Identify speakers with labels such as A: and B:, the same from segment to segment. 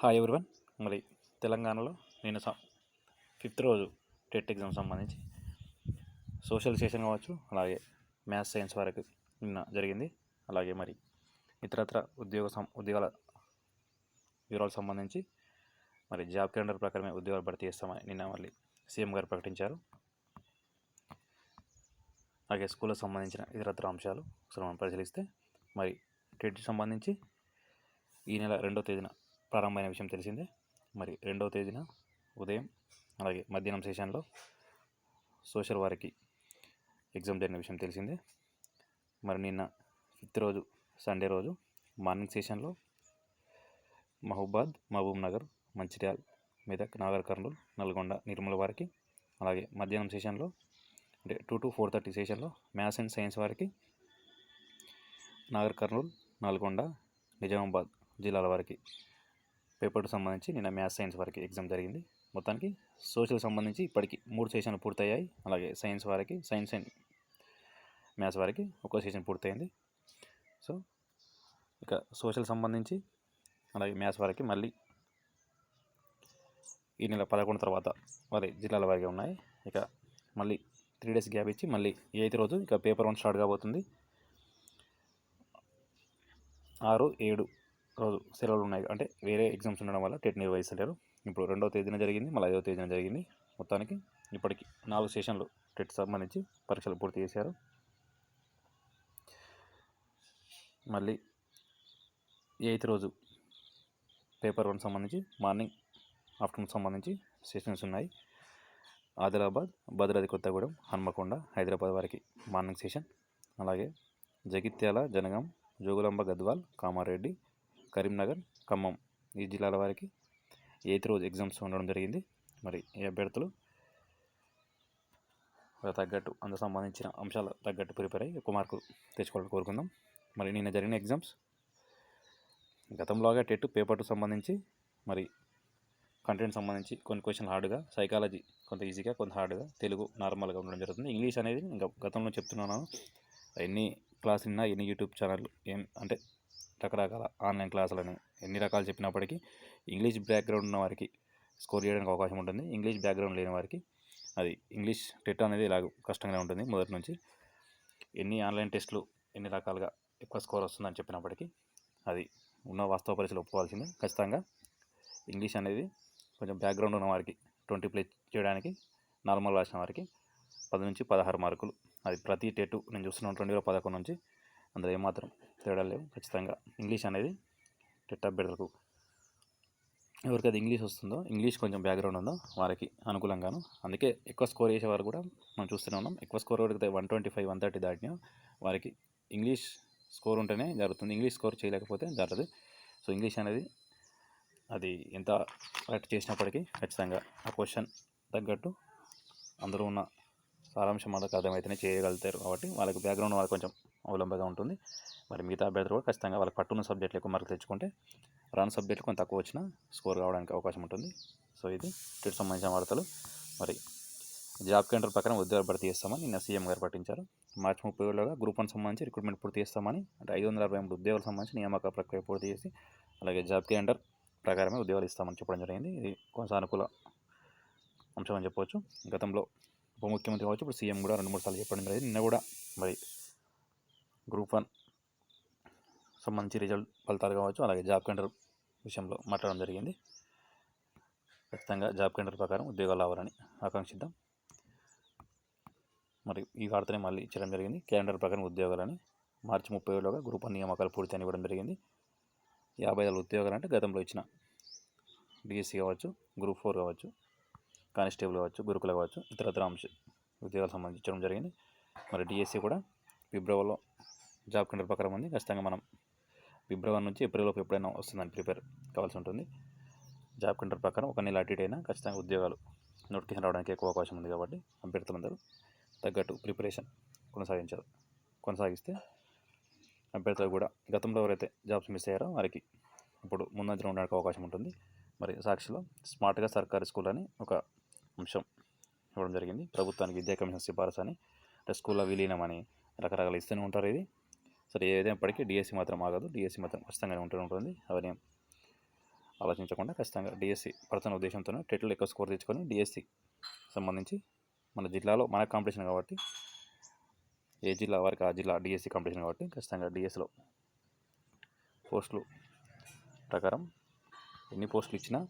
A: Hi everyone మరి తెలంగాణలో నేను స ఫిఫ్త్ రోజు టెట్ ఎగ్జామ్ సంబంధించి సోషల్ సెషన్ కావచ్చు అలాగే మ్యాథ్స్ సైన్స్ వరకు నిన్న జరిగింది. అలాగే మరి ఇతరత్ర ఉద్యోగ సం ఉద్యోగాల వివరాలకు సంబంధించి మరి జాబ్ క్యాలెండర్ ప్రకారమే ఉద్యోగాలు భర్తీ చేస్తామని నిన్న మళ్ళీ సీఎం గారు ప్రకటించారు. అలాగే స్కూల్కి సంబంధించిన ఇతరత్ర అంశాలు ఒకసారి మనం పరిశీలిస్తే మరి టెట్కి సంబంధించి ఈ నెల రెండో తేదీన ప్రారంభమైన విషయం తెలిసిందే. మరి రెండవ తేదీన ఉదయం అలాగే మధ్యాహ్నం సెషన్లో సోషల్ వారికి ఎగ్జామ్ జరిగిన విషయం తెలిసిందే. మరి నిన్న ఫిఫ్త్ రోజు సండే రోజు మార్నింగ్ సెషన్లో మహబూబాద్ మహబూబ్ నగర్ మంచిర్యాల్ మెదక్ నాగర్ కర్నూలు నల్గొండ నిర్మల వారికి అలాగే మధ్యాహ్నం సెషన్లో అంటే టూ టు ఫోర్ థర్టీ సెషన్లో మ్యాథ్స్ అండ్ సైన్స్ వారికి నాగర్ కర్నూలు నల్గొండ నిజామాబాద్ జిల్లాల వారికి పేపర్కు సంబంధించి నిన్న మ్యాథ్స్ సైన్స్ వారికి ఎగ్జామ్ జరిగింది. మొత్తానికి సోషల్ సంబంధించి ఇప్పటికి మూడు సెషన్లు పూర్తయ్యాయి. అలాగే సైన్స్ వారికి సైన్స్ అండ్ మ్యాథ్స్ వారికి ఒక్కో సెషన్ పూర్తయింది. సో ఇక సోషల్ సంబంధించి అలాగే మ్యాథ్స్ వారికి మళ్ళీ ఈ నెల పదకొండు తర్వాత వారి జిల్లాల వారికి ఉన్నాయి. ఇక మళ్ళీ త్రీ డేస్ గ్యాప్ ఇచ్చి మళ్ళీ ఎయిత్ రోజు ఇక పేపర్ వన్ స్టార్ట్ కాబోతుంది. ఆరు ఏడు రోజు సెలవులు ఉన్నాయి. అంటే వేరే ఎగ్జామ్స్ ఉండడం వల్ల టెట్ నిర్వహిస్తలేరు. ఇప్పుడు రెండవ తేదీన జరిగింది మళ్ళీ ఐదవ తేదీన జరిగింది. మొత్తానికి ఇప్పటికి నాలుగు సెషన్లు టెట్ సంబంధించి పరీక్షలు పూర్తి చేశారు. మళ్ళీ ఎయిత్ రోజు పేపర్ వన్ సంబంధించి మార్నింగ్ ఆఫ్టర్నూన్ సంబంధించి సెషన్స్ ఉన్నాయి. ఆదిలాబాద్ భద్రాద్రి కొత్తగూడెం హన్మకొండ హైదరాబాద్ వారికి మార్నింగ్ సెషన్. అలాగే జగిత్యాల జనగాం జోగులాంబ గద్వాల్ కామారెడ్డి కరీంనగర్ ఖమ్మం ఈ జిల్లాల వారికి ఎయిత్ రోజు ఎగ్జామ్స్ ఉండడం జరిగింది. మరి ఈ అభ్యర్థులు తగ్గట్టు అందుకు సంబంధించిన అంశాలు తగ్గట్టు ప్రిపేర్ అయ్యి ఎక్కువ మార్కులు తెచ్చుకోవాలని కోరుకుందాం. మరి నిన్న జరిగిన ఎగ్జామ్స్ గతంలోగా టెట్ పేపర్కు సంబంధించి మరి కంటెంట్ సంబంధించి కొన్ని క్వశ్చన్లు హార్డ్గా సైకాలజీ కొంత ఈజీగా కొంత హార్డ్గా తెలుగు నార్మల్గా ఉండడం జరుగుతుంది. ఇంగ్లీష్ అనేది ఇంకా గతంలో చెప్తున్నాను. ఎన్ని క్లాస్ విన్నా ఎన్ని యూట్యూబ్ ఛానల్ ఏం అంటే రకరకాల ఆన్లైన్ క్లాసులని ఎన్ని రకాలు చెప్పినప్పటికీ ఇంగ్లీష్ బ్యాక్గ్రౌండ్ ఉన్న వారికి స్కోర్ చేయడానికి అవకాశం ఉంటుంది. ఇంగ్లీష్ బ్యాక్గ్రౌండ్ లేని వారికి అది ఇంగ్లీష్ టెట్ అనేది ఇలా కష్టంగానే ఉంటుంది మొదటి నుంచి. ఎన్ని ఆన్లైన్ టెస్టులు ఎన్ని రకాలుగా ఎక్కువ స్కోర్ వస్తుందని చెప్పినప్పటికీ అది ఉన్న వాస్తవ పరిస్థితులు ఒప్పుకోవాల్సిందే. ఖచ్చితంగా ఇంగ్లీష్ అనేది కొంచెం బ్యాక్గ్రౌండ్ ఉన్న వారికి ట్వంటీ ప్లే చేయడానికి నార్మల్ రాసిన వారికి పది నుంచి పదహారు మార్కులు. అది ప్రతి టెట్ నేను చూస్తున్నాను రెండు వేల పదకొండు నుంచి అందులో ఏమాత్రం తేడా లేవు. ఖచ్చితంగా ఇంగ్లీష్ అనేది టెట్ అభ్యర్థులకు ఎవరికైతే ఇంగ్లీష్ వస్తుందో ఇంగ్లీష్ కొంచెం బ్యాక్గ్రౌండ్ ఉందో వారికి అనుకూలంగాను. అందుకే ఎక్కువ స్కోర్ చేసేవారు కూడా మనం చూస్తూనే ఉన్నాం. ఎక్కువ స్కోర్ ఎవరికైతే one twenty five one thirty దాటినా వారికి ఇంగ్లీష్ స్కోర్ ఉంటేనే జరుగుతుంది. ఇంగ్లీష్ స్కోర్ చేయలేకపోతే జరగదు. సో ఇంగ్లీష్ అనేది అది ఎంత కరెక్ట్ చేసినప్పటికీ ఖచ్చితంగా ఆ క్వశ్చన్ తగ్గట్టు అందరూ ఉన్న సారాంశం వాళ్ళకి అర్థమైతేనే చేయగలుగుతారు. కాబట్టి వాళ్ళకి బ్యాక్గ్రౌండ్ వాళ్ళకి కొంచెం అవలంబగా ఉంటుంది. మరి మిగతా అభ్యర్థులు కూడా ఖచ్చితంగా వాళ్ళకి పట్టున్న సబ్జెక్టులు ఎక్కువ మార్కులు తెచ్చుకుంటే రాని సబ్జెక్టులు కొంత తక్కువ వచ్చినా స్కోర్ కావడానికి అవకాశం ఉంటుంది. సో ఇది టెట్ సంబంధించిన వార్తలు. మరి జాబ్ కేంద్ర ప్రకారం ఉద్యోగాలు భర్తీ చేస్తామని నిన్న సీఎం గారు ప్రకటించారు మార్చి ముప్పై వేలగా గ్రూప్ వన్ సంబంధించి రిక్రూట్మెంట్ పూర్తి చేస్తామని అంటే ఐదు వందల అరవై మూడు ఉద్యోగాలకు సంబంధించి నియామక ప్రక్రియ పూర్తి చేసి అలాగే జాబ్ క్యాలెండర్ ప్రకారమే ఉద్యోగాలు ఇస్తామని చెప్పడం జరిగింది. ఇది కొంత సానుకూల అంశం అని చెప్పవచ్చు గతంలో ఉప ముఖ్యమంత్రి కావచ్చు ఇప్పుడు సీఎం కూడా రెండు మూడు సార్లు చెప్పడం జరిగింది. నిన్న కూడా మరి గ్రూప్ వన్ మంచి రిజల్ట్ ఫలితాలు కావచ్చు అలాగే జాబ్ కేంద్ర విషయంలో మాట్లాడడం జరిగింది. ఖచ్చితంగా జాబ్ కేంద్ర ప్రకారం ఉద్యోగాలు రావాలని ఆకాంక్షిద్దాం. మరి ఈ వార్తనే మళ్ళీ ఇచ్చడం జరిగింది. క్యాలెండర్ ప్రకారం ఉద్యోగాలని మార్చి ముప్పై ఏడులోగా గ్రూప్ వన్ నియామకాలు పూర్తి అని ఇవ్వడం జరిగింది. యాభై ఐదు ఉద్యోగాలు అంటే గతంలో ఇచ్చిన డిఎస్సి కావచ్చు గ్రూప్ ఫోర్ కావచ్చు కానిస్టేబుల్ కావచ్చు గురుకుల కావచ్చు ఇతరత్ర అంశ ఉద్యోగాలకు సంబంధించి ఇచ్చడం జరిగింది. మరి డిఎస్సి కూడా ఫిబ్రవరిలో జాబ్ కేంద్ర ప్రకారం ఉంది. ఖచ్చితంగా మనం ఫిబ్రవరి నుంచి ఏప్రిల్లోకి ఎప్పుడైనా వస్తుందని ప్రిపేర్ కావాల్సి ఉంటుంది. జాబ్ కేంద్ర ప్రకారం ఒక నెల అటు ఇటు అయినా ఖచ్చితంగా ఉద్యోగాలు నోటిఫికేషన్ రావడానికి ఎక్కువ అవకాశం ఉంది కాబట్టి అభ్యర్థులందరూ తగ్గట్టు ప్రిపరేషన్ కొనసాగించారు. కొనసాగిస్తే అభ్యర్థులు కూడా గతంలో ఎవరైతే జాబ్స్ మిస్ అయ్యారో వారికి ఇప్పుడు ముందంజలో ఉండడానికి అవకాశం ఉంటుంది. మరి సాక్షిలో స్మార్ట్గా సర్కారీ స్కూల్ అని ఒక అంశం ఇవ్వడం జరిగింది. ప్రభుత్వానికి విద్యా కమిషన్ సిఫారసు అని అంటే స్కూల్లో విలీనం అని రకరకాలు ఇస్తూనే ఉంటారు ఇది. సరే ఏదైనప్పటికీ డిఎస్సి మాత్రం ఆగదు. డిఎస్సి మాత్రం ఖచ్చితంగానే ఉంటూ ఉంటుంది. అవన్నీ ఆలోచించకుండా ఖచ్చితంగా డిఎస్సి పడుతున్న ఉద్దేశంతోనే టెట్లో ఎక్కువ స్కోర్ తెచ్చుకొని డిఎస్సి సంబంధించి మన జిల్లాలో మన కాంపిటీషన్ కాబట్టి ఏ జిల్లా వారికి ఆ జిల్లా డిఎస్సి కాంపిటీషన్ కాబట్టి ఖచ్చితంగా డిఎస్సిలో పోస్టులు ప్రకారం ఎన్ని పోస్టులు ఇచ్చినా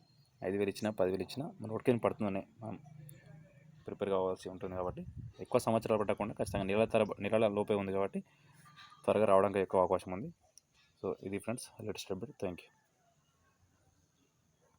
A: ఐదు వేలు ఇచ్చినా పదివేలు ఇచ్చినా మన నోటికి పడుతుందనే మనం ప్రిపేర్ కావాల్సి ఉంటుంది కాబట్టి ఎక్కువ సంవత్సరాలు పట్టకుండా ఖచ్చితంగా నెలల తర నెలల లోపే ఉంది కాబట్టి త్వరగా రావడానికి ఎక్కువ అవకాశం ఉంది. సో ఇది friends latest update thank you